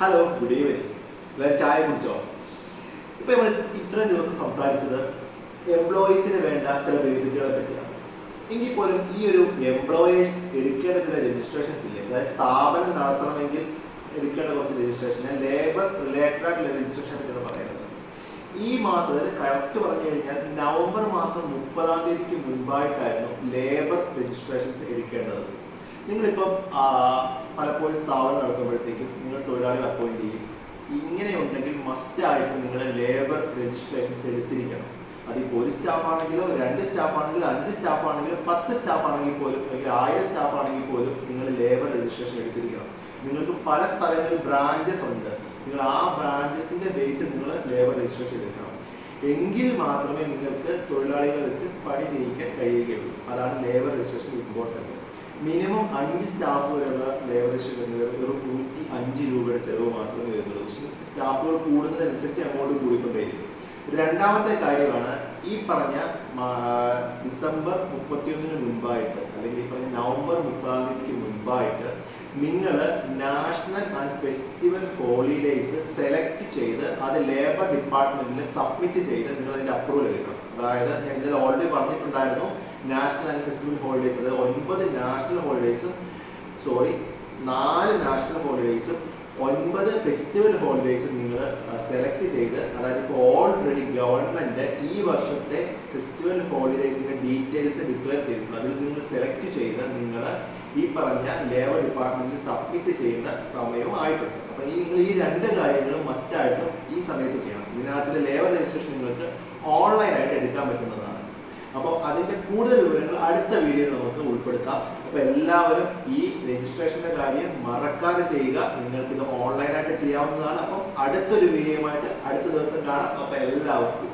Hello good evening എല്ലാവരും ചായ കുടിച്ചോ? ഇപ്പൊ നമ്മൾ ഇത്ര ദിവസം സംസാരിച്ചത് എംപ്ലോയീസിന് വേണ്ട ചില ബെനിഫിറ്റുകളെ പറ്റിയാണ്. എങ്കിൽ പോലും ഈ ഒരു എംപ്ലോയേഴ്സ് എടുക്കേണ്ട ചില രജിസ്ട്രേഷൻസ് ഇല്ലേ? അതായത് സ്ഥാപനം നടത്തണമെങ്കിൽ എടുക്കേണ്ട കുറച്ച് രജിസ്ട്രേഷൻ ലേബർ റിലേറ്റഡ് ആയിട്ടുള്ള രജിസ്ട്രേഷനെ പറ്റിയാണ് പറയുന്നത്. ഈ മാസം അതായത് കറക്റ്റ് പറഞ്ഞു കഴിഞ്ഞാൽ നവംബർ മാസം മുപ്പതാം തീയതിക്ക് മുൻപായിട്ടായിരുന്നു ലേബർ രജിസ്ട്രേഷൻസ് എടുക്കേണ്ടത്. നിങ്ങളിപ്പം പലപ്പോഴും സ്ഥാപനം നടത്തുമ്പോഴത്തേക്കും നിങ്ങൾ തൊഴിലാളി അപ്പോയിന്റ് ചെയ്യും ഇങ്ങനെ ഉണ്ടെങ്കിൽ മസ്റ്റ് ആയിട്ട് നിങ്ങളുടെ ലേബർ രജിസ്ട്രേഷൻസ് എടുത്തിരിക്കണം. അതിപ്പോൾ ഒരു സ്റ്റാഫ് ആണെങ്കിലോ രണ്ട് സ്റ്റാഫ് ആണെങ്കിലോ അഞ്ച് സ്റ്റാഫ് ആണെങ്കിലോ പത്ത് സ്റ്റാഫ് ആണെങ്കിൽ പോലും അല്ലെങ്കിൽ ആയിരം സ്റ്റാഫ് ആണെങ്കിൽ പോലും നിങ്ങൾ ലേബർ രജിസ്ട്രേഷൻ എടുത്തിരിക്കണം. നിങ്ങൾക്ക് പല സ്ഥലങ്ങളിൽ ബ്രാഞ്ചസ് ഉണ്ട്. നിങ്ങൾ ആ ബ്രാഞ്ചസിന്റെ ബേസിൽ നിങ്ങൾ ലേബർ രജിസ്ട്രേഷൻ എടുക്കണം. എങ്കിൽ മാത്രമേ നിങ്ങൾക്ക് തൊഴിലാളികളെ വെച്ച് പണി ചെയ്യിക്കാൻ കഴിയുകയുള്ളൂ. അതാണ് ലേബർ രജിസ്ട്രേഷൻ ഇമ്പോർട്ടന്റ് മിനിമം അഞ്ച് സ്റ്റാഫ് വരെയുള്ള ലേബർ വെറും നൂറ്റി അഞ്ച് രൂപയുടെ ചെലവ് മാത്രമേ വരുന്നുള്ളൂ. പക്ഷേ സ്റ്റാഫുകൾ കൂടുന്നതനുസരിച്ച് എമൗണ്ട് കൂടിക്കൊണ്ടേയിരിക്കും. രണ്ടാമത്തെ കാര്യമാണ് ഈ പറഞ്ഞ ഡിസംബർ മുപ്പത്തിയൊന്നിന് മുൻപായിട്ട് അല്ലെങ്കിൽ ഈ പറഞ്ഞ നവംബർ മുപ്പതാം നിങ്ങൾ national and festival holidays select ചെയ്ത് അത് ലേബർ ഡിപ്പാർട്ട്മെന്റിൽ സബ്മിറ്റ് ചെയ്ത് നിങ്ങൾ അതിന്റെ അപ്രൂവൽ എടുക്കണം. അതായത് ഞാൻ ഓൾറെഡി പറഞ്ഞിട്ടുണ്ടായിരുന്നു. നാഷണൽ ആൻഡ് ഫെസ്റ്റിവൽ ഹോളിഡേയ്സ് അതായത് ഒൻപത് നാഷണൽ ഹോളിഡേയ്സും സോറി നാല് നാഷണൽ ഹോളിഡേയ്സും ഒൻപത് ഫെസ്റ്റിവൽ ഹോളിഡേസ് നിങ്ങൾ സെലക്ട് ചെയ്ത് അതായത് ഇപ്പോൾ ഓൾറെഡി ഗവൺമെന്റ് ഈ വർഷത്തെ ഫെസ്റ്റിവൽ ഹോളിഡേയ്സിന്റെ ഡീറ്റെയിൽസ് ഡിക്ലെയർ ചെയ്തിട്ടുണ്ട്. അതിൽ നിങ്ങൾ സെലക്ട് ചെയ്ത് നിങ്ങൾ ഈ പറഞ്ഞ ലേബർ ഡിപ്പാർട്ട്മെന്റിൽ സബ്മിറ്റ് ചെയ്യുന്ന സമയവും ആയിട്ടുണ്ട്. അപ്പൊ ഈ നിങ്ങൾ ഈ രണ്ട് കാര്യങ്ങളും മസ്റ്റായിട്ടും ഈ സമയത്ത് ചെയ്യണം. ഇതിനകത്തിലെ ലേബർ രജിസ്ട്രേഷൻ നിങ്ങൾക്ക് ഓൺലൈനായിട്ട് എടുക്കാൻ അപ്പോൾ അതിന്റെ കൂടുതൽ വിവരങ്ങൾ അടുത്ത വീഡിയോയിൽ നമുക്ക് ഉൾപ്പെടുത്താം. അപ്പൊ എല്ലാവരും ഈ രജിസ്ട്രേഷന്റെ കാര്യം മറക്കാതെ ചെയ്യുക. നിങ്ങൾക്ക് ഇത് ഓൺലൈനായിട്ട് ചെയ്യാവുന്നതാണ്. അപ്പം അടുത്തൊരു വീഡിയോയുമായിട്ട് അടുത്ത ദിവസം കാണാം. അപ്പൊ എല്ലാവർക്കും